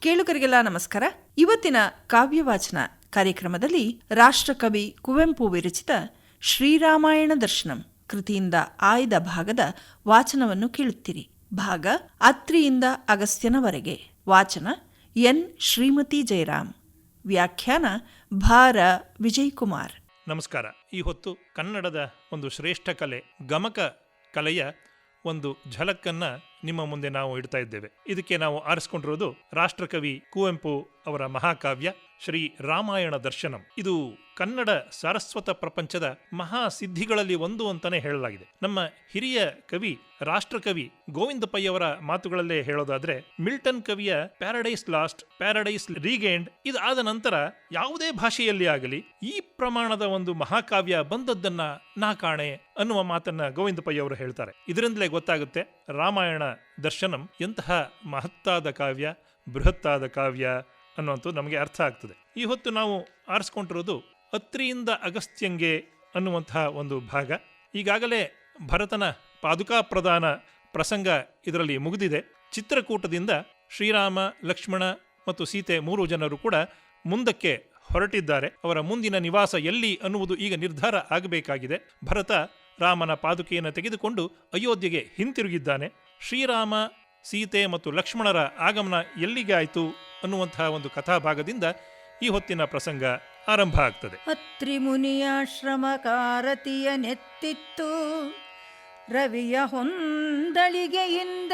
ಕೇಳುಗರಿಗೆಲ್ಲ ನಮಸ್ಕಾರ. ಇವತ್ತಿನ ಕಾವ್ಯವಾಚನ ಕಾರ್ಯಕ್ರಮದಲ್ಲಿ ರಾಷ್ಟ್ರಕವಿ ಕುವೆಂಪು ವಿರಚಿತ ಶ್ರೀರಾಮಾಯಣ ದರ್ಶನಂ ಕೃತಿಯಿಂದ ಆಯ್ದ ಭಾಗದ ವಾಚನವನ್ನು ಕೇಳುತ್ತೀರಿ. ಭಾಗ ಅತ್ರಿಯಿಂದ ಅಗಸ್ತ್ಯನವರೆಗೆ. ವಾಚನ ಎನ್. ಶ್ರೀಮತಿ ಜಯರಾಮ್ ವ್ಯಾಖ್ಯಾನ ಭಾರ ವಿಜಯ್ ಕುಮಾರ್ ನಮಸ್ಕಾರ. ಈ ಹೊತ್ತು ಕನ್ನಡದ ಒಂದು ಶ್ರೇಷ್ಠ ಕಲೆ, ಗಮಕ ಕಲೆಯ ಒಂದು ಝಲಕ್ಕನ್ನ ನಿಮ್ಮ ಮುಂದೆ ನಾವು ಇಡ್ತಾ ಇದ್ದೇವೆ. ಇದಕ್ಕೆ ನಾವು ಆರಿಸ್ಕೊಂಡಿರೋದು ರಾಷ್ಟ್ರಕವಿ ಕುವೆಂಪು ಅವರ ಮಹಾಕಾವ್ಯ ಶ್ರೀ ರಾಮಾಯಣ ದರ್ಶನಂ. ಇದು ಕನ್ನಡ ಸಾರಸ್ವತ ಪ್ರಪಂಚದ ಮಹಾ ಸಿದ್ಧಿಗಳಲ್ಲಿ ಒಂದು ಅಂತಾನೆ ಹೇಳಲಾಗಿದೆ. ನಮ್ಮ ಹಿರಿಯ ಕವಿ, ರಾಷ್ಟ್ರಕವಿ ಗೋವಿಂದ ಪೈ ಅವರ ಮಾತುಗಳಲ್ಲೇ ಹೇಳೋದಾದ್ರೆ, ಮಿಲ್ಟನ್ ಕವಿಯ ಪ್ಯಾರಡೈಸ್ ಲಾಸ್ಟ್, ಪ್ಯಾರಡೈಸ್ ರೀಗೇಂಡ್ ಇದಾದ ನಂತರ ಯಾವುದೇ ಭಾಷೆಯಲ್ಲಿ ಆಗಲಿ ಈ ಪ್ರಮಾಣದ ಒಂದು ಮಹಾಕಾವ್ಯ ಬಂದದ್ದನ್ನ ನಾ ಕಾಣೆ ಅನ್ನುವ ಮಾತನ್ನ ಗೋವಿಂದ ಪೈ ಅವರು ಹೇಳ್ತಾರೆ. ಇದರಿಂದಲೇ ಗೊತ್ತಾಗುತ್ತೆ, ರಾಮಾಯಣ ದರ್ಶನಂ ಎಂತಹ ಮಹತ್ತಾದ ಕಾವ್ಯ, ಬೃಹತ್ತಾದ ಕಾವ್ಯ ಅನ್ನುವಂಥದ್ದು ನಮಗೆ ಅರ್ಥ ಆಗ್ತದೆ. ಈ ಹೊತ್ತು ನಾವು ಆರಿಸ್ಕೊಂಡಿರೋದು ಅತ್ರಿಯಿಂದ ಅಗಸ್ತ್ಯಂಗೆ ಅನ್ನುವಂತಹ ಒಂದು ಭಾಗ. ಈಗಾಗಲೇ ಭರತನ ಪಾದುಕಾ ಪ್ರದಾನ ಪ್ರಸಂಗ ಇದರಲ್ಲಿ ಮುಗಿದಿದೆ. ಚಿತ್ರಕೂಟದಿಂದ ಶ್ರೀರಾಮ, ಲಕ್ಷ್ಮಣ ಮತ್ತು ಸೀತೆ ಮೂರು ಜನರು ಕೂಡ ಮುಂದಕ್ಕೆ ಹೊರಟಿದ್ದಾರೆ. ಅವರ ಮುಂದಿನ ನಿವಾಸ ಎಲ್ಲಿ ಅನ್ನುವುದು ಈಗ ನಿರ್ಧಾರ ಆಗಬೇಕಾಗಿದೆ. ಭರತ ರಾಮನ ಪಾದುಕೆಯನ್ನು ತೆಗೆದುಕೊಂಡು ಅಯೋಧ್ಯೆಗೆ ಹಿಂತಿರುಗಿದ್ದಾನೆ. ಶ್ರೀರಾಮ, ಸೀತೆ ಮತ್ತು ಲಕ್ಷ್ಮಣರ ಆಗಮನ ಎಲ್ಲಿಗೆ ಆಯಿತು ಅನ್ನುವಂತಹ ಒಂದು ಕಥಾಭಾಗದಿಂದ ಈ ಹೊತ್ತಿನ ಪ್ರಸಂಗ ಆರಂಭ ಆಗ್ತದೆ. ಅತ್ರಿ ಮುನಿಯಾಶ್ರಮ ಕಾರತಿಯ ನೆತ್ತಿತ್ತು. ರವಿಯ ಹೊಂದಳಿಗೆಯಿಂದ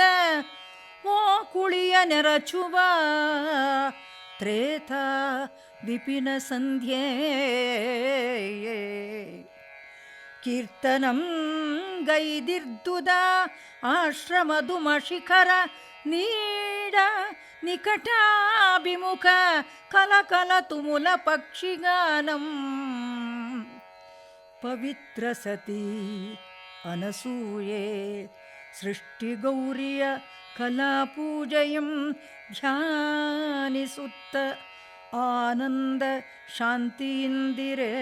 ಓ ಕುಳಿಯ ನೆರಚುವ. ತ್ರೇತ ವಿಪಿನ ಸಂಧ್ಯೆ ಕೀರ್ತನಂ ಗೈದಿರ್ದುದ ಆಶ್ರಮದುಮ ಶಿಖರ ನೀಡ ನಿಕಟಾಭಿಮುಖ ಕಲಕಲ ತುಮುಲ ಪಕ್ಷಿಗಾನಂ ಪವಿತ್ರ ಸತಿ ಅನಸೂಯೆ ಸೃಷ್ಟಿಗೌರಿಯ ಕಲಾಪೂಜೆಯಂ ಧ್ಯಾನಿಸುತ್ತ ಆನಂದ ಶಾಂತಿಯಿಂದಿರೇ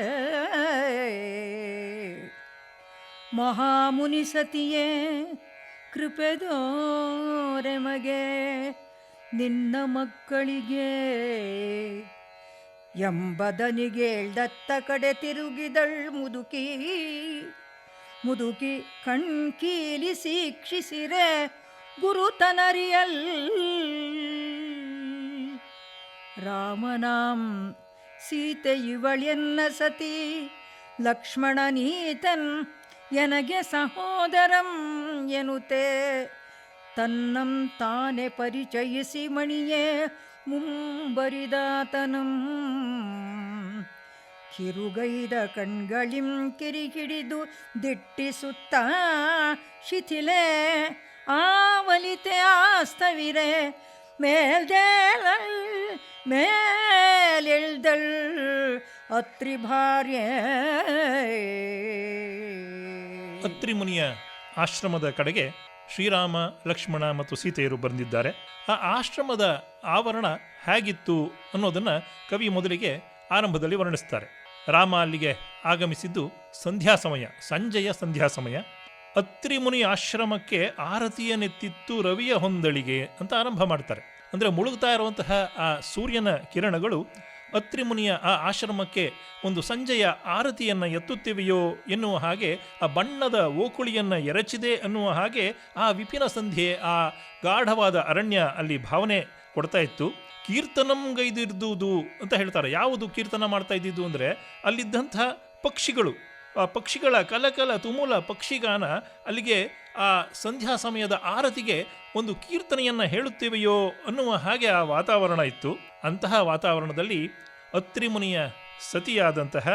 ಮಹಾಮುನಿ ಸತಿಯೇ ಕೃಪೆದೋರೆಮಗೆ ನಿನ್ನ ಮಕ್ಕಳಿಗೆ ಎಂಬದನಿಗೇಳ್ದತ್ತ ಕಡೆ ತಿರುಗಿದಳ್ ಮುದುಕಿ. ಮುದುಕಿ ಕಣ್ಕೀಲಿ ಶೀಕ್ಷಿಸಿರೆ ಗುರುತನರಿಯಲ್ ರಾಮನಾಂ ಸೀತೆ ಇವಳೆನ್ನ ಸತಿ ಲಕ್ಷ್ಮಣನೀತನ್ ಎನಗೆ ಸಹೋದರಂ ಎನುತೆ. ತನ್ನಂ ತಾನೆ ಪರಿಚಯಿಸಿ ಮಣಿಯೇ ಮುಂಬರಿದಾತನಂ. ಕಿರುಗೈದ ಕಣ್ಗಳಿಂ ಕಿರಿಕಿಡಿದು ದಿಟ್ಟಿಸುತ್ತ ಶಿಥಿಲೆ. ಆವಲಿತೆ ಆಸ್ತವಿರೆ. ಮೇಲ್ದೇಳ ಮೇಲೆಳ್ದಳ್ ಅತ್ರಿ ಭಾರ್ಯೆ. ಅತ್ರಿ ಮುನಿಯ ಆಶ್ರಮದ ಕಡೆಗೆ ಶ್ರೀರಾಮ, ಲಕ್ಷ್ಮಣ ಮತ್ತು ಸೀತೆಯರು ಬಂದಿದ್ದಾರೆ ಆ ಆಶ್ರಮದ ಆವರಣ ಹೇಗಿತ್ತು ಅನ್ನೋದನ್ನು ಕವಿ ಮೊದಲಿಗೆ ಆರಂಭದಲ್ಲಿ ವರ್ಣಿಸ್ತಾರೆ. ರಾಮ ಅಲ್ಲಿಗೆ ಆಗಮಿಸಿದ್ದು ಸಂಧ್ಯಾ ಸಮಯ, ಸಂಜೆಯ ಸಂಧ್ಯಾ ಸಮಯ. ಅತ್ರಿಮುನಿ ಆಶ್ರಮಕ್ಕೆ ಆರತಿಯ ನೆತ್ತಿತ್ತು ರವಿಯ ಹೊಂದಳಿಗೆ ಅಂತ ಆರಂಭ ಮಾಡ್ತಾರೆ. ಅಂದ್ರೆ ಮುಳುಗ್ತಾ ಇರುವಂತಹ ಆ ಸೂರ್ಯನ ಕಿರಣಗಳು ಅತ್ರಿ ಮುನಿಯ ಆ ಆಶ್ರಮಕ್ಕೆ ಒಂದು ಸಂಜೆಯ ಆರತಿಯನ್ನು ಎತ್ತುತ್ತಿವೆಯೋ ಎನ್ನುವ ಹಾಗೆ, ಆ ಬಣ್ಣದ ಓಕುಳಿಯನ್ನು ಎರಚಿದೆ ಅನ್ನುವ ಹಾಗೆ ಆ ವಿಪಿನ ಸಂಧ್ಯೆ, ಆ ಗಾಢವಾದ ಅರಣ್ಯ ಅಲ್ಲಿ ಭಾವನೆ ಕೊಡ್ತಾ ಇತ್ತು. ಕೀರ್ತನಂ ಗೈದಿರ್ದುದು ಅಂತ ಹೇಳ್ತಾರೆ. ಯಾವುದು ಕೀರ್ತನ ಮಾಡ್ತಾ ಇದ್ದಿದ್ದು ಅಂದರೆ ಅಲ್ಲಿದ್ದಂಥ ಪಕ್ಷಿಗಳು. ಪಕ್ಷಿಗಳ ಕಲಕಲ ತುಮುಲ ಪಕ್ಷಿಗಾನ ಅಲ್ಲಿಗೆ ಆ ಸಂಧ್ಯಾ ಸಮಯದ ಆರತಿಗೆ ಒಂದು ಕೀರ್ತನೆಯನ್ನ ಹೇಳುತ್ತೇವೆಯೋ ಅನ್ನುವ ಹಾಗೆ ಆ ವಾತಾವರಣ ಇತ್ತು. ಅಂತಹ ವಾತಾವರಣದಲ್ಲಿ ಅತ್ರಿಮುನಿಯ ಸತಿಯಾದಂತಹ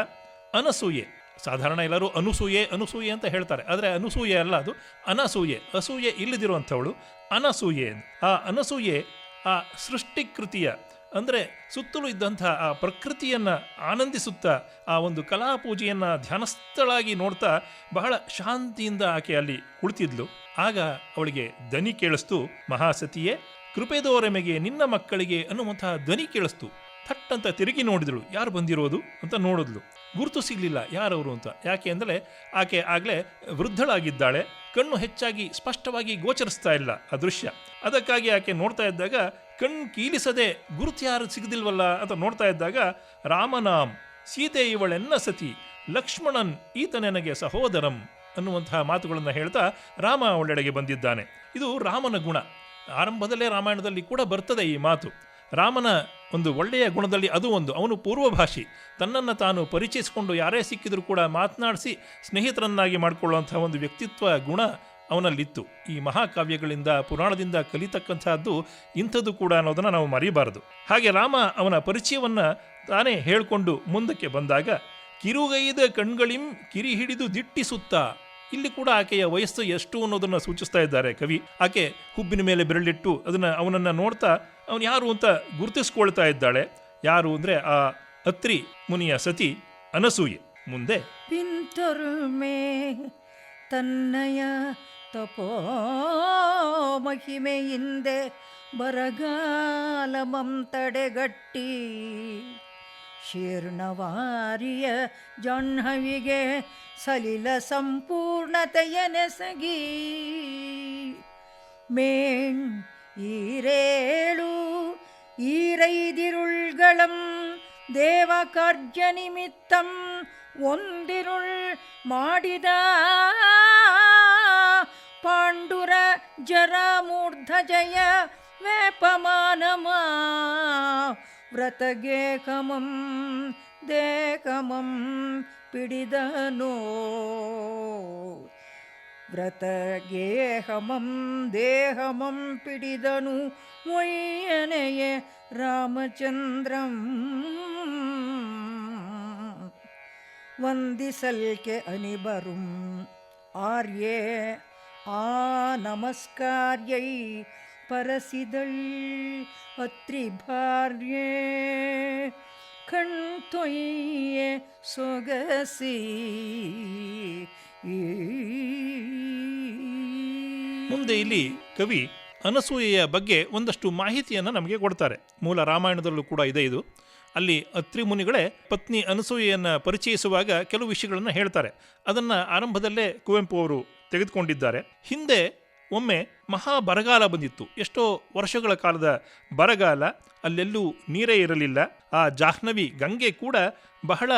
ಅನಸೂಯೆ, ಸಾಧಾರಣ ಎಲ್ಲರೂ ಅನುಸೂಯೆ ಅನುಸೂಯೆ ಅಂತ ಹೇಳ್ತಾರೆ. ಆದರೆ ಅನುಸೂಯೆ ಅಲ್ಲ ಅದು, ಅನಸೂಯೆ, ಅಸೂಯೆ ಇಲ್ಲದಿರುವಂಥವಳು ಅನಸೂಯೆ ಆ ಅನಸೂಯೆ ಆ ಸೃಷ್ಟಿಕೃತಿಯ ಅಂದರೆ ಸುತ್ತಲೂ ಇದ್ದಂಥ ಆ ಪ್ರಕೃತಿಯನ್ನು ಆನಂದಿಸುತ್ತಾ ಆ ಒಂದು ಕಲಾಪೂಜೆಯನ್ನ ಧ್ಯಾನಸ್ಥಳಾಗಿ ನೋಡ್ತಾ ಬಹಳ ಶಾಂತಿಯಿಂದ ಆಕೆ ಅಲ್ಲಿ ಕುಳಿತಿದ್ಲು. ಆಗ ಅವಳಿಗೆ ದನಿ ಕೇಳಿಸ್ತು, ಮಹಾಸತಿಯೇ, ಕೃಪೆದೋರೆಮೆಗೆ ನಿನ್ನ ಮಕ್ಕಳಿಗೆ ಅನ್ನುವಂತಹ ಧ್ವನಿ ಕೇಳಿಸ್ತು. ಥಟ್ ಅಂತ ತಿರುಗಿ ನೋಡಿದಳು, ಯಾರು ಬಂದಿರೋದು? ಅಂತ ನೋಡಿದ್ಲು. ಗುರುತು ಸಿಗಲಿಲ್ಲ, ಯಾರವರು? ಅಂತ. ಯಾಕೆ ಅಂದರೆ ಆಕೆ ಆಗಲೇ ವೃದ್ಧಳಾಗಿದ್ದಾಳೆ, ಕಣ್ಣು ಹೆಚ್ಚಾಗಿ ಸ್ಪಷ್ಟವಾಗಿ ಗೋಚರಿಸ್ತಾ ಇಲ್ಲ ಆ ದೃಶ್ಯ ಅದಕ್ಕಾಗಿ ಆಕೆ ನೋಡ್ತಾ ಇದ್ದಾಗ ಕಣ್ಣು ಕೀಲಿಸದೆ ಗುರುತು ಯಾರು ಸಿಗದಿಲ್ವಲ್ಲ ಅಂತ ನೋಡ್ತಾ ಇದ್ದಾಗ ರಾಮನಾಮ್, ಸೀತೆ ಇವಳೆನ್ನ ಸತಿ, ಲಕ್ಷ್ಮಣನ್ ಈತ ನನಗೆ ಸಹೋದರಂ ಅನ್ನುವಂತಹ ಮಾತುಗಳನ್ನು ಹೇಳ್ತಾ ರಾಮ ಅವಳೆಡೆಗೆ ಬಂದಿದ್ದಾನೆ. ಇದು ರಾಮನ ಗುಣ. ಆರಂಭದಲ್ಲೇ ರಾಮಾಯಣದಲ್ಲಿ ಕೂಡ ಬರ್ತದೆ ಈ ಮಾತು. ರಾಮನ ಒಂದು ಒಳ್ಳೆಯ ಗುಣದಲ್ಲಿ ಅದು ಒಂದು. ಅವನು ಪೂರ್ವಭಾಷಿ. ತನ್ನನ್ನು ತಾನು ಪರಿಚಯಿಸಿಕೊಂಡು ಯಾರೇ ಸಿಕ್ಕಿದರೂ ಕೂಡ ಮಾತನಾಡಿಸಿ ಸ್ನೇಹಿತರನ್ನಾಗಿ ಮಾಡಿಕೊಳ್ಳುವಂಥ ಒಂದು ವ್ಯಕ್ತಿತ್ವ, ಗುಣ ಅವನಲ್ಲಿತ್ತು. ಈ ಮಹಾಕಾವ್ಯಗಳಿಂದ ಪುರಾಣದಿಂದ ಕಲಿತಕ್ಕಂಥದ್ದು ಇಂಥದ್ದು ಕೂಡ ಅನ್ನೋದನ್ನ ನಾವು ಮರೆಯಬಾರದು ಹಾಗೆ ರಾಮ ಅವನ ಪರಿಚಯವನ್ನ ತಾನೇ ಹೇಳಿಕೊಂಡು ಮುಂದಕ್ಕೆ ಬಂದಾಗ, ಕಿರುಗೈದ ಕಣ್ಗಳಿಂ ಕಿರಿ ಹಿಡಿದು ದಿಟ್ಟಿಸುತ್ತಾ, ಇಲ್ಲಿ ಕೂಡ ಆಕೆಯ ವಯಸ್ಸು ಎಷ್ಟು ಅನ್ನೋದನ್ನ ಸೂಚಿಸ್ತಾ ಇದ್ದಾರೆ ಕವಿ. ಆಕೆ ಹುಬ್ಬಿನ ಮೇಲೆ ಬೆರಳಿಟ್ಟು ಅದನ್ನ ಅವನನ್ನ ನೋಡ್ತಾ, ಅವನು ಯಾರು ಅಂತ ಗುರುತಿಸ್ಕೊಳ್ತಾ ಇದ್ದಾಳೆ. ಯಾರು ಅಂದ್ರೆ ಆ ಅತ್ರಿ ಮುನಿಯ ಸತಿ ಅನಸೂಯೆ. ಮುಂದೆ ತನ್ನಯ தன்னைய ತಪೋ ಮಹಿಮೆಯಿಂದೆ ಬರಗಾಲಮಂ ತಡೆಗಟ್ಟಿ ಶೀರ್ಣವಾರಿಯ ಜಾಹ್ನವಿಗೆ ಸಲಿಲ ಸಂಪೂರ್ಣತೆಯನೆಸಗಿ ಮೇಣ್ ಈರೇಳು ಈರೈದಿರುಳ್ಗಳಂ ದೇವ ಕಾರ್ಯ ನಿಮಿತ್ತಂ ಒಂದಿರುಳ್ ಮಾಡಿದ पाण्डुर जरामूर्धजय वेपमानमा व्रतगेकमं देकमं पिडिदनो വ്രതഗേഹമം ദേഹമം പിടിതനു മൊയ്യനയെ രാമചന്ദ്രം. വന്ദിസൽക്കെ അനിബറും ആര്യേ ಆ ನಮಸ್ಕಾರ್ಯೈ ಪರಸಿದಳ್ ಅತ್ರಿ ಭಾರ್ಯೇ ಕಣ್ತೊಯ್ಯೆ ಸೊಗಸಿ. ಮುಂದೆ ಇಲ್ಲಿ ಕವಿ ಅನಸೂಯೆಯ ಬಗ್ಗೆ ಒಂದಷ್ಟು ಮಾಹಿತಿಯನ್ನು ನಮಗೆ ಕೊಡ್ತಾರೆ. ಮೂಲ ರಾಮಾಯಣದಲ್ಲೂ ಕೂಡ ಇದೆ ಇದು. ಅಲ್ಲಿ ಅತ್ರಿ ಮುನಿಗಳೇ ಪತ್ನಿ ಅನಸೂಯೆಯನ್ನು ಪರಿಚಯಿಸುವಾಗ ಕೆಲವು ವಿಷಯಗಳನ್ನು ಹೇಳ್ತಾರೆ. ಅದನ್ನು ಆರಂಭದಲ್ಲೇ ಕುವೆಂಪು ಅವರು ತೆಗೆದುಕೊಂಡಿದ್ದಾರೆ. ಹಿಂದೆ ಒಮ್ಮೆ ಮಹಾ ಬರಗಾಲ ಬಂದಿತ್ತು. ಎಷ್ಟೋ ವರ್ಷಗಳ ಕಾಲದ ಬರಗಾಲ, ಅಲ್ಲೆಲ್ಲೂ ನೀರೇ ಇರಲಿಲ್ಲ. ಆ ಜಾಹ್ನವಿ ಗಂಗೆ ಕೂಡ ಬಹಳ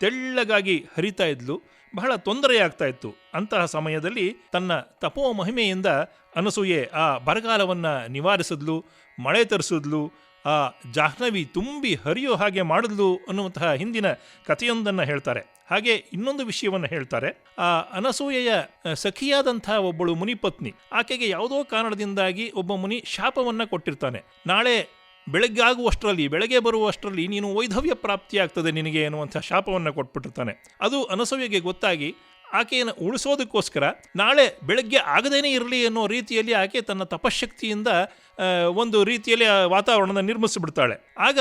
ತೆಳ್ಳಗಾಗಿ ಹರಿತಾ ಇದ್ಲು, ಬಹಳ ತೊಂದರೆಯಾಗ್ತಾ ಇತ್ತು. ಅಂತಹ ಸಮಯದಲ್ಲಿ ತನ್ನ ತಪೋ ಮಹಿಮೆಯಿಂದ ಅನಸೂಯೆ ಆ ಬರಗಾಲವನ್ನು ನಿವಾರಿಸಿದ್ಲು, ಮಳೆ ತರಿಸಿದ್ಲು ಆ ಜಾಹ್ನವಿ ತುಂಬಿ ಹರಿಯೋ ಹಾಗೆ ಮಾಡಿದ್ಲು ಅನ್ನುವಂತಹ ಹಿಂದಿನ ಕಥೆಯೊಂದನ್ನು ಹೇಳ್ತಾರೆ. ಹಾಗೆ ಇನ್ನೊಂದು ವಿಷಯವನ್ನು ಹೇಳ್ತಾರೆ. ಆ ಅನಸೂಯೆಯ ಸಖಿಯಾದಂತಹ ಒಬ್ಬಳು ಮುನಿಪತ್ನಿ, ಆಕೆಗೆ ಯಾವುದೋ ಕಾರಣದಿಂದಾಗಿ ಒಬ್ಬ ಮುನಿ ಶಾಪವನ್ನು ಕೊಟ್ಟಿರ್ತಾನೆ. ನಾಳೆ ಬೆಳಗ್ಗೆ ಆಗುವಷ್ಟರಲ್ಲಿ ಬೆಳಗ್ಗೆ ಬರುವಷ್ಟರಲ್ಲಿ ನೀನು ವೈಧವ್ಯ ಪ್ರಾಪ್ತಿಯಾಗ್ತದೆ ನಿನಗೆ ಎನ್ನುವಂಥ ಶಾಪವನ್ನು ಕೊಟ್ಬಿಟ್ಟಿರ್ತಾನೆ. ಅದು ಅನಸೂಯೆಗೆ ಗೊತ್ತಾಗಿ ಆಕೆಯನ್ನು ಉಳಿಸೋದಕ್ಕೋಸ್ಕರ ನಾಳೆ ಬೆಳಗ್ಗೆ ಆಗದೇನೆ ಇರಲಿ ಅನ್ನೋ ರೀತಿಯಲ್ಲಿ ಆಕೆ ತನ್ನ ತಪಶಕ್ತಿಯಿಂದ ಒಂದು ರೀತಿಯಲ್ಲಿ ಆ ವಾತಾವರಣನ ನಿರ್ಮಿಸಿಬಿಡ್ತಾಳೆ. ಆಗ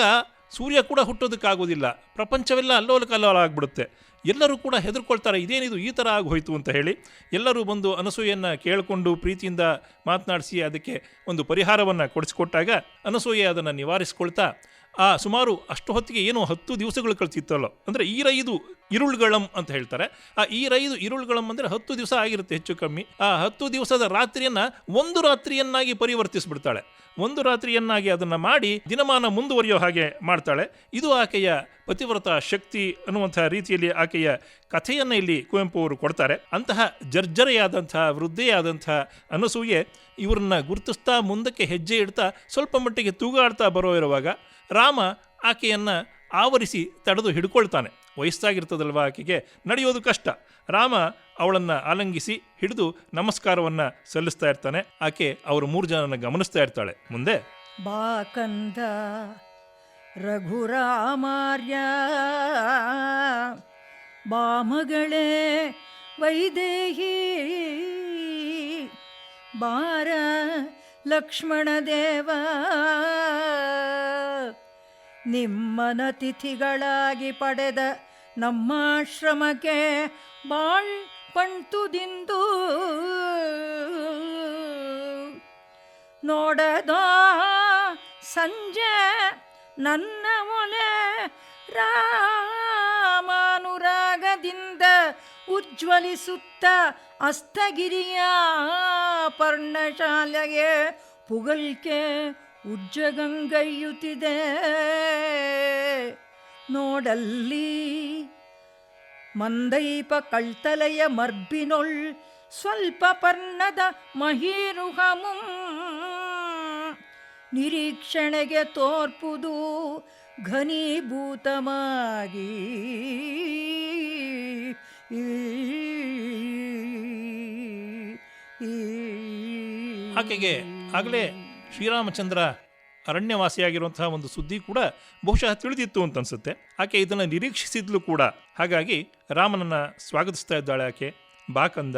ಸೂರ್ಯ ಕೂಡ ಹುಟ್ಟೋದಕ್ಕಾಗೋದಿಲ್ಲ. ಪ್ರಪಂಚವೆಲ್ಲ ಅಲ್ಲೋಲ ಕಲ್ಲೋಲ ಆಗಿಬಿಡುತ್ತೆ ಎಲ್ಲರೂ ಕೂಡ ಹೆದರ್ಕೊಳ್ತಾರೆ, ಇದೇನಿದು ಈ ಥರ ಆಗೋಯ್ತು ಅಂತ ಹೇಳಿ. ಎಲ್ಲರೂ ಬಂದು ಅನಸೂಯೆಯನ್ನು ಕೇಳಿಕೊಂಡು ಪ್ರೀತಿಯಿಂದ ಮಾತನಾಡಿಸಿ ಅದಕ್ಕೆ ಒಂದು ಪರಿಹಾರವನ್ನು ಕೊಡಿಸಿಕೊಟ್ಟಾಗ ಅನಸೂಯೆ ಅದನ್ನು ನಿವಾರಿಸ್ಕೊಳ್ತಾ ಆ, ಸುಮಾರು ಅಷ್ಟು ಹೊತ್ತಿಗೆ ಏನು ಹತ್ತು ದಿವಸಗಳು ಕಳಿಸಿತ್ತಲ್ಲೋ. ಅಂದರೆ ಈರೈದು ಇರುಳುಗಳಂ ಅಂತ ಹೇಳ್ತಾರೆ. ಆ ಈರೈದು ಇರುಳುಗಳಂ ಅಂದರೆ ಹತ್ತು ದಿವಸ ಆಗಿರುತ್ತೆ ಹೆಚ್ಚು ಕಮ್ಮಿ. ಆ ಹತ್ತು ದಿವಸದ ರಾತ್ರಿಯನ್ನು ಒಂದು ರಾತ್ರಿಯನ್ನಾಗಿ ಪರಿವರ್ತಿಸಿಬಿಡ್ತಾಳೆ. ಒಂದು ರಾತ್ರಿಯನ್ನಾಗಿ ಅದನ್ನು ಮಾಡಿ ದಿನಮಾನ ಮುಂದುವರಿಯೋ ಹಾಗೆ ಮಾಡ್ತಾಳೆ. ಇದು ಆಕೆಯ ಪತಿವ್ರತ ಶಕ್ತಿ ಅನ್ನುವಂಥ ರೀತಿಯಲ್ಲಿ ಆಕೆಯ ಕಥೆಯನ್ನು ಇಲ್ಲಿ ಕುವೆಂಪು ಅವರು ಕೊಡ್ತಾರೆ. ಅಂತಹ ಜರ್ಜರೆಯಾದಂತಹ ವೃದ್ಧೆಯಾದಂತಹ ಅನಸೂಯೆ ಇವರನ್ನ ಗುರುತಿಸ್ತಾ ಮುಂದಕ್ಕೆ ಹೆಜ್ಜೆ ಇಡ್ತಾ ಸ್ವಲ್ಪ ಮಟ್ಟಿಗೆ ತೂಗಾಡ್ತಾ ಬರೋ ಇರುವಾಗ ರಾಮ ಆಕೆಯನ್ನು ಆವರಿಸಿ ತಡೆದು ಹಿಡ್ಕೊಳ್ತಾನೆ. ವಯಸ್ಸಾಗಿರ್ತದಲ್ವ ಆಕೆಗೆ? ನಡೆಯೋದು ಕಷ್ಟ. ರಾಮ ಅವಳನ್ನು ಆಲಂಗಿಸಿ ಹಿಡಿದು ನಮಸ್ಕಾರವನ್ನು ಸಲ್ಲಿಸ್ತಾ ಇರ್ತಾನೆ. ಆಕೆ ಅವರ ಮೂರು ಜನನ ಗಮನಿಸ್ತಾ ಇರ್ತಾಳೆ. ಮುಂದೆ? ಬಾಕಂದ ರಘುರಾಮಾರ್ಯ. ಬಾಮಗಳೇ ವೈದೇಹಿ. ಬಾರ ಲಕ್ಷ್ಮಣ ದೇವ. ನಿಮ್ಮನ ತಿಥಿಗಳಾಗಿ ಪಡೆದ ನಮ್ಮಾಶ್ರಮಕ್ಕೆ ಬಾಳ್ ಪಣ್ತುದಿಂದು. ನೋಡದ ಸಂಜೆ ನನ್ನ ಒಲೆ ರಾಮಾನುರಾಗದಿಂದ ಉಜ್ವಲಿಸುತ್ತ ಅಸ್ತಗಿರಿಯ ಪರ್ಣಶಾಲೆಗೆ ಪುಗಲ್ಕೆ ಉಜ್ಜಗಂಗೈಯುತ್ತಿದೆ. ನೋಡಲ್ಲಿ ಮಂದೈಪ ಕಳ್ತಲೆಯ ಮರ್ಬಿನೊಳ್ ಸ್ವಲ್ಪ ಪರ್ಣದ ಮಹಿರುಹ ನಿರೀಕ್ಷಣೆಗೆ ತೋರ್ಪುದು ಘನೀಭೂತಮಾಗಿ. ಆಕೆಗೆ ಆಗಲೇ ಶ್ರೀರಾಮಚಂದ್ರ ಅರಣ್ಯವಾಸಿಯಾಗಿರುವಂತಹ ಒಂದು ಸುದ್ದಿ ಕೂಡ ಬಹುಶಃ ತಿಳಿದಿತ್ತು ಅಂತ ಅನ್ಸುತ್ತೆ. ಆಕೆ ಇದನ್ನು ನಿರೀಕ್ಷಿಸಿದ್ಲು ಕೂಡ. ಹಾಗಾಗಿ ರಾಮನನ್ನ ಸ್ವಾಗತಿಸ್ತಾ ಇದ್ದಾಳೆ ಆಕೆ. ಬಾ ಕಂದ,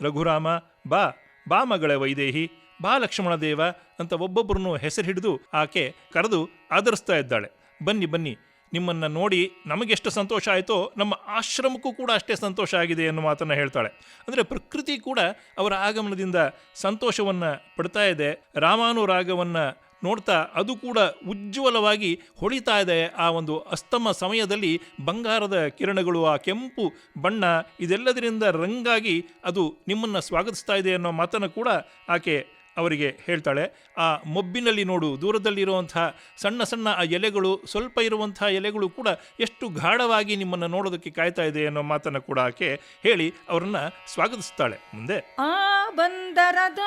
ರಘುರಾಮ, ಬಾ ಬಾ ಮಗಳ ವೈದೇಹಿ, ಬಾ ಲಕ್ಷ್ಮಣ ದೇವ ಅಂತ ಒಬ್ಬೊಬ್ಬರನ್ನು ಹೆಸರು ಹಿಡಿದು ಆಕೆ ಕರೆದು ಆಧರಿಸ್ತಾ ಇದ್ದಾಳೆ. ಬನ್ನಿ ಬನ್ನಿ ನಿಮ್ಮನ್ನು ನೋಡಿ ನಮಗೆಷ್ಟು ಸಂತೋಷ ಆಯಿತೋ ನಮ್ಮ ಆಶ್ರಮಕ್ಕೂ ಕೂಡ ಅಷ್ಟೇ ಸಂತೋಷ ಆಗಿದೆ ಅನ್ನೋ ಮಾತನ್ನು ಹೇಳ್ತಾಳೆ. ಅಂದರೆ ಪ್ರಕೃತಿ ಕೂಡ ಅವರ ಆಗಮನದಿಂದ ಸಂತೋಷವನ್ನು ಪಡ್ತಾ ಇದೆ ರಾಮಾನುರಾಗವನ್ನು ನೋಡ್ತಾ ಅದು ಕೂಡ ಉಜ್ವಲವಾಗಿ ಹೊಳಿತಾ ಇದೆ ಆ ಒಂದು ಅಸ್ತಮ ಸಮಯದಲ್ಲಿ ಬಂಗಾರದ ಕಿರಣಗಳು, ಆ ಕೆಂಪು ಬಣ್ಣ ಇದೆಲ್ಲದರಿಂದ ರಂಗಾಗಿ ಅದು ನಿಮ್ಮನ್ನು ಸ್ವಾಗತಿಸ್ತಾ ಇದೆ ಅನ್ನೋ ಮಾತನ್ನು ಕೂಡ ಆಕೆ ಅವರಿಗೆ ಹೇಳ್ತಾಳೆ, ಆ ಮೊಬ್ಬಿನಲ್ಲಿ ನೋಡು ದೂರದಲ್ಲಿರುವಂತಹ ಸಣ್ಣ ಸಣ್ಣ ಆ ಎಲೆಗಳು, ಸ್ವಲ್ಪ ಇರುವಂತಹ ಎಲೆಗಳು ಕೂಡ ಎಷ್ಟು ಗಾಢವಾಗಿ ನಿಮ್ಮನ್ನು ನೋಡೋದಕ್ಕೆ ಕಾಯ್ತಾ ಇದೆ ಅನ್ನೋ ಮಾತನ್ನು ಕೂಡ ಆಕೆ ಹೇಳಿ ಅವರನ್ನ ಸ್ವಾಗತಿಸ್ತಾಳೆ. ಮುಂದೆ, ಆ ಬಂದರದ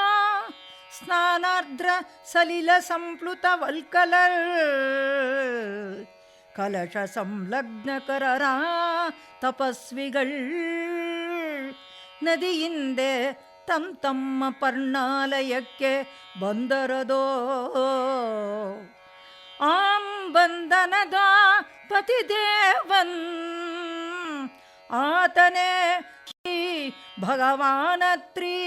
ಸ್ನಾನಾರ್ದ್ರ ಸಲಿಲ ಸಂಪ್ಲುತ ವಲ್ಕಲ ಕಲಶ ಸಂಲಗ್ನಕರರ ತಪಸ್ವಿಗಳ್ ನದಿಯಿಂದೆ ತಮ್ ತಮ್ಮ ಪರ್ಣಾಲಯಕ್ಕೆ ಬಂದರದೋ? ಆಂ ಬಂಧನದ ಪತಿದೇವನ್, ಆತನೇ ಶ್ರೀ ಭಗವಾನತ್ರೀ.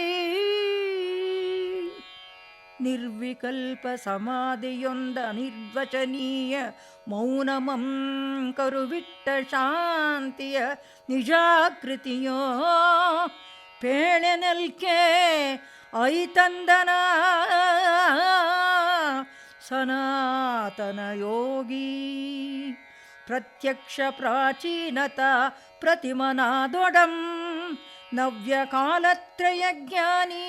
ನಿರ್ವಿಕಲ್ಪ ಸಮಾಧಿಯೊಂದ ನಿರ್ವಚನೀಯ ಮೌನಮಂ ಕರುವಿಟ್ಟ ಶಾಂತಿಯ ನಿಜಾಕೃತಿಯೋ? ಪೇಳೆನಲ್ಕೆ ಐತಂದನ. ಸನಾತನ ಯೋಗಿ ಪ್ರತ್ಯಕ್ಷ ಪ್ರಾಚೀನತ ಪ್ರತಿಮನಾದೊಡಂ ಜ್ಞಾನಿ.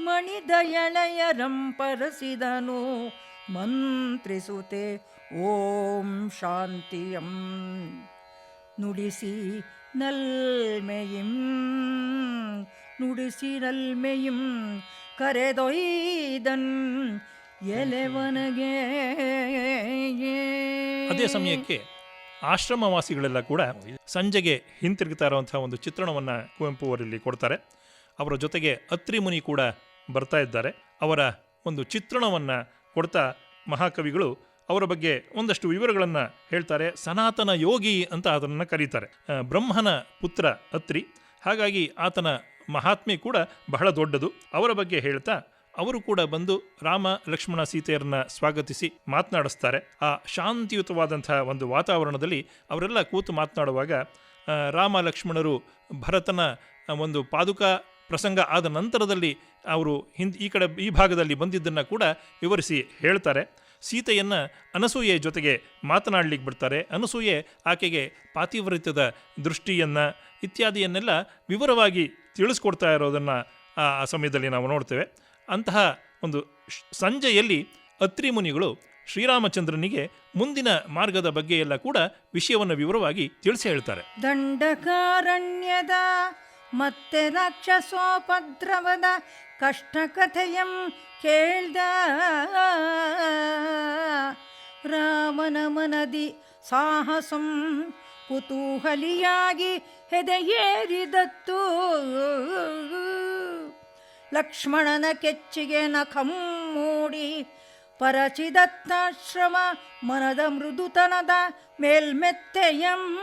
ಮಣಿದಯಳಯರಂ ಪರಸಿದನು ಮಂತ್ರಿಸುತೆ ಓಂ ಶಾಂತಿಯಂ. ನುಡಿಸಿ ನಲ್ಮೆಯಿಂ ನುಡಿಸಿ ನಲ್ಮೆಯಿಂ ಕರೆದೊಯ್ದನ್ ಎಲೆವನಗೆ. ಅದೇ ಸಮಯಕ್ಕೆ ಆಶ್ರಮವಾಸಿಗಳೆಲ್ಲ ಕೂಡ ಸಂಜೆಗೆ ಹಿಂತಿರುಗ್ತಾ ಇರುವಂತಹ ಒಂದು ಚಿತ್ರಣವನ್ನು ಕುವೆಂಪು ಅವರಲ್ಲಿ ಕೊಡ್ತಾರೆ. ಅವರ ಜೊತೆಗೆ ಅತ್ರಿ ಮುನಿ ಕೂಡ ಬರ್ತಾ ಇದ್ದಾರೆ. ಅವರ ಒಂದು ಚಿತ್ರಣವನ್ನು ಕೊಡ್ತಾ ಮಹಾಕವಿಗಳು ಅವರ ಬಗ್ಗೆ ಒಂದಷ್ಟು ವಿವರಗಳನ್ನು ಹೇಳ್ತಾರೆ. ಸನಾತನ ಯೋಗಿ ಅಂತ ಅದನ್ನು ಕರೀತಾರೆ. ಬ್ರಹ್ಮನ ಪುತ್ರ ಅತ್ರಿ. ಹಾಗಾಗಿ ಆತನ ಮಹಾತ್ಮೆ ಕೂಡ ಬಹಳ ದೊಡ್ಡದು. ಅವರ ಬಗ್ಗೆ ಹೇಳ್ತಾ ಅವರು ಕೂಡ ಬಂದು ರಾಮ, ಲಕ್ಷ್ಮಣ ಸೀತೆಯರನ್ನ ಸ್ವಾಗತಿಸಿ ಮಾತನಾಡಿಸ್ತಾರೆ. ಆ ಶಾಂತಿಯುತವಾದಂತಹ ಒಂದು ವಾತಾವರಣದಲ್ಲಿ ಅವರೆಲ್ಲ ಕೂತು ಮಾತನಾಡುವಾಗ ರಾಮ, ಲಕ್ಷ್ಮಣರು ಭರತನ ಒಂದು ಪಾದುಕ ಪ್ರಸಂಗ ಆದ ನಂತರದಲ್ಲಿ ಅವರು ಹಿಂದ್ ಈ ಕಡೆ ಈ ಭಾಗದಲ್ಲಿ ಬಂದಿದ್ದನ್ನು ಕೂಡ ವಿವರಿಸಿ ಹೇಳ್ತಾರೆ. ಸೀತೆಯನ್ನು ಅನಸೂಯೆ ಜೊತೆಗೆ ಮಾತನಾಡಲಿಕ್ಕೆ ಬಿಡ್ತಾರೆ. ಅನಸೂಯೆ ಆಕೆಗೆ ಪಾತಿವ್ರತ್ಯದ ದೃಷ್ಟಿಯನ್ನು ಇತ್ಯಾದಿಯನ್ನೆಲ್ಲ ವಿವರವಾಗಿ ತಿಳಿಸ್ಕೊಡ್ತಾ ಇರೋದನ್ನು ಆ ಸಮಯದಲ್ಲಿ ನಾವು ನೋಡ್ತೇವೆ. ಅಂತಹ ಒಂದು ಸಂಜೆಯಲ್ಲಿ ಅತ್ರಿ ಮುನಿಗಳು ಶ್ರೀರಾಮಚಂದ್ರನಿಗೆ ಮುಂದಿನ ಮಾರ್ಗದ ಬಗ್ಗೆ ಎಲ್ಲ ಕೂಡ ವಿಷಯವನ್ನು ವಿವರವಾಗಿ ತಿಳಿಸಿ ಹೇಳ್ತಾರೆ. ದಂಡಕಾರಣ್ಯದ ಮತ್ತೆ ರಾಕ್ಷಸೋಪದ್ರವದ ಕಷ್ಟ ಕಥೆಯಂ ಕೇಳ್ದ. ರಾಮನ ಮನದಿ ಸಾಹಸಂ ಕುತೂಹಲಿಯಾಗಿ ಹೆದೆಯೇರಿದತ್ತು. ಲಕ್ಷ್ಮಣನ ಕೆಚ್ಚಿಗೆ ನಖಂ ಮೂಡಿ ಪರಚಿದತ್ತಾಶ್ರಮ ಮನದ ಮೃದುತನದ ಮೇಲ್ಮೆತ್ತೆಯಂ.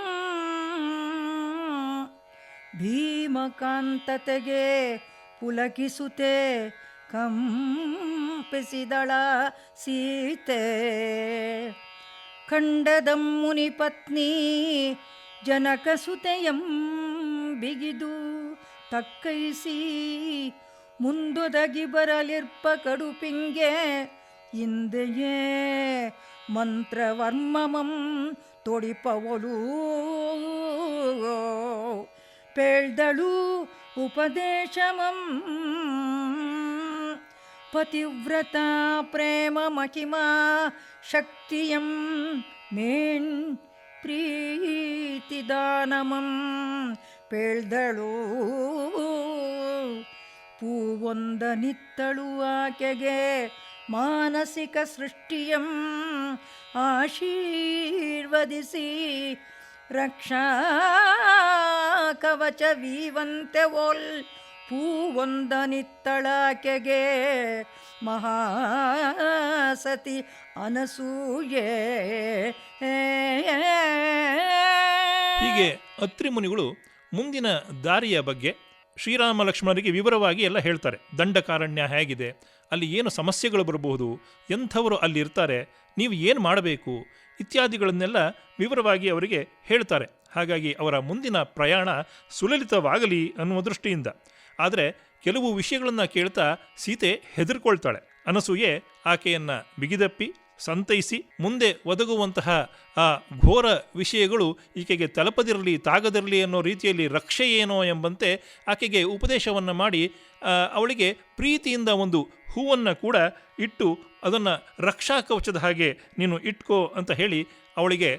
ಭೀಮಕಾಂತತೆಗೆ ಪುಲಕಿಸುತ್ತೆ ಕಂಪಿಸಿದಳ ಸೀತೆ. ಖಂಡದಂ ಮುನಿಪತ್ನಿ ಜನಕಸುತೆಯಂ ಬಿಗಿದು ತಕ್ಕೈಸಿ, ಮುಂದೊದಗಿ ಬರಲಿರ್ಪ ಕಡುಪಿಂಗೆ ಹಿಂದೆಯೇ ಮಂತ್ರವರ್ಮಮಂ ತೊಡಿಪವಳು. ಪೇಳ್ದಳು ಉಪದೇಶಮಂ ಪತಿವ್ರತ ಪ್ರೇಮ ಮಹಿಮಾ ಶಕ್ತಿಯಂ ಮೇನ್ ಪ್ರೀತಿದಾನಮಂ ಪೇಳ್ದಳು ಪೂವೊಂದ ನಿತ್ತಳು ಆಕೆಗೆ ಮಾನಸಿಕ ಸೃಷ್ಟಿಯಂ ಆಶೀರ್ವದಿಸಿ ರಕ್ಷಾ ಕವಚ ವೀವಂತೆ ಓಲ್ ಪೂವೊಂದ ನಿತ್ತಳಾಕೆಗೆ ಮಹಾಸತಿ ಅನಸೂಯೆ. ಹೀಗೆ ಅತ್ರಿ ಮುನಿಗಳು ಮುಂದಿನ ದಾರಿಯ ಬಗ್ಗೆ ಶ್ರೀರಾಮ ಲಕ್ಷ್ಮಣರಿಗೆ ವಿವರವಾಗಿ ಎಲ್ಲ ಹೇಳ್ತಾರೆ. ದಂಡಕಾರಣ್ಯ ಹೇಗಿದೆ, ಅಲ್ಲಿ ಏನು ಸಮಸ್ಯೆಗಳು ಬರಬಹುದು, ಎಂಥವರು ಅಲ್ಲಿರ್ತಾರೆ ನೀವು ಏನು ಮಾಡಬೇಕು ಇತ್ಯಾದಿಗಳನ್ನೆಲ್ಲ ವಿವರವಾಗಿ ಅವರಿಗೆ ಹೇಳ್ತಾರೆ. ಹಾಗಾಗಿ ಅವರ ಮುಂದಿನ ಪ್ರಯಾಣ ಸುಲಲಿತವಾಗಲಿ ಅನ್ನುವ ದೃಷ್ಟಿಯಿಂದ. ಆದರೆ ಕೆಲವು ವಿಷಯಗಳನ್ನು ಕೇಳ್ತಾ ಸೀತೆ ಹೆದರ್ಕೊಳ್ತಾಳೆ. ಅನಸೂಯೆ ಆಕೆಯನ್ನು ಬಿಗಿದಪ್ಪಿ, ಸಂತೈಸಿ, ಮುಂದೆ ಒದಗುವಂತಹ ಆ ಘೋರ ವಿಷಯಗಳು ಈಕೆಗೆ ತಲಪದಿರಲಿ, ತಾಗದಿರಲಿ ಅನ್ನೋ ರೀತಿಯಲ್ಲಿ ರಕ್ಷೆ ಏನೋ ಎಂಬಂತೆ ಆಕೆಗೆ ಉಪದೇಶವನ್ನು ಮಾಡಿ ಅವಳಿಗೆ ಪ್ರೀತಿಯಿಂದ ಒಂದು ಹೂವನ್ನು ಕೂಡ ಇಟ್ಟು ಅದನ್ನು ರಕ್ಷಾ ಕವಚದ ಹಾಗೆ ನೀನು ಇಟ್ಕೋ ಅಂತ ಹೇಳಿ ಅವಳಿಗೆ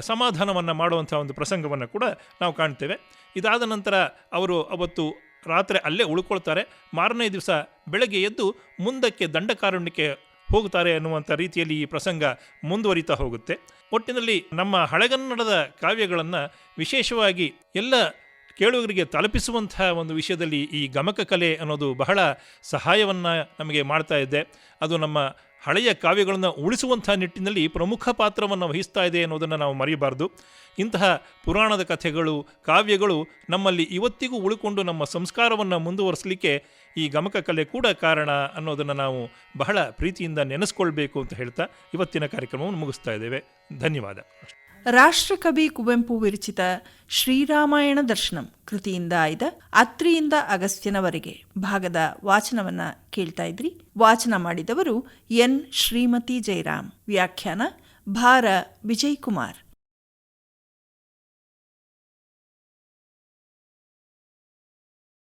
ಸಮಾಧಾನವನ್ನು ಮಾಡುವಂಥ ಒಂದು ಪ್ರಸಂಗವನ್ನು ಕೂಡ ನಾವು ಕಾಣ್ತೇವೆ. ಇದಾದ ನಂತರ ಅವರು ಅವತ್ತು ರಾತ್ರಿ ಅಲ್ಲೇ ಉಳ್ಕೊಳ್ತಾರೆ. ಮಾರನೇ ದಿವಸ ಬೆಳಗ್ಗೆ ಎದ್ದು ಮುಂದಕ್ಕೆ ದಂಡಕಾರಣ್ಯಕ್ಕೆ ಹೋಗುತ್ತಾರೆ ಅನ್ನುವಂಥ ರೀತಿಯಲ್ಲಿ ಈ ಪ್ರಸಂಗ ಮುಂದುವರಿತಾ ಹೋಗುತ್ತೆ. ಒಟ್ಟಿನಲ್ಲಿ ನಮ್ಮ ಹಳೆಗನ್ನಡದ ಕಾವ್ಯಗಳನ್ನು ವಿಶೇಷವಾಗಿ ಎಲ್ಲ ಕೇಳುಗರಿಗೆ ತಲುಪಿಸುವಂತಹ ಒಂದು ವಿಷಯದಲ್ಲಿ ಈ ಗಮಕ ಕಲೆ ಅನ್ನೋದು ಬಹಳ ಸಹಾಯವನ್ನು ನಮಗೆ ಮಾಡ್ತಾ ಇದೆ. ಅದು ನಮ್ಮ ಹಳೆಯ ಕಾವ್ಯಗಳನ್ನು ಉಳಿಸುವಂಥ ನಿಟ್ಟಿನಲ್ಲಿ ಪ್ರಮುಖ ಪಾತ್ರವನ್ನು ವಹಿಸ್ತಾ ಇದೆ ಅನ್ನೋದನ್ನು ನಾವು ಮರೆಯಬಾರ್ದು. ಇಂತಹ ಪುರಾಣದ ಕಥೆಗಳು, ಕಾವ್ಯಗಳು ನಮ್ಮಲ್ಲಿ ಇವತ್ತಿಗೂ ಉಳ್ಕೊಂಡು ನಮ್ಮ ಸಂಸ್ಕಾರವನ್ನು ಮುಂದುವರಿಸಲಿಕ್ಕೆ ಈ ಗಮಕ ಕಲೆ ಕೂಡ ಕಾರಣ ಅನ್ನೋದನ್ನು ನಾವು ಬಹಳ ಪ್ರೀತಿಯಿಂದ ನೆನೆಸ್ಕೊಳ್ಬೇಕು ಅಂತ ಹೇಳ್ತಾ ಇವತ್ತಿನ ಕಾರ್ಯಕ್ರಮವನ್ನು ಮುಗಿಸ್ತಾ ಇದ್ದೇವೆ. ಧನ್ಯವಾದ. ರಾಷ್ಟ್ರಕವಿ ಕುವೆಂಪು ವಿರಚಿತ ಶ್ರೀರಾಮಾಯಣ ದರ್ಶನಂ ಕೃತಿಯಿಂದ ಆಯ್ದ ಅತ್ರಿಯಿಂದ ಅಗಸ್ತ್ಯನವರೆಗೆ ಭಾಗದ ವಾಚನವನ್ನ ಕೇಳ್ತಾ ಇದ್ರಿ. ವಾಚನ ಮಾಡಿದವರು ಎನ್. ಶ್ರೀಮತಿ ಜಯರಾಮ್. ವ್ಯಾಖ್ಯಾನ ಭಾರ ವಿಜಯ್ ಕುಮಾರ್.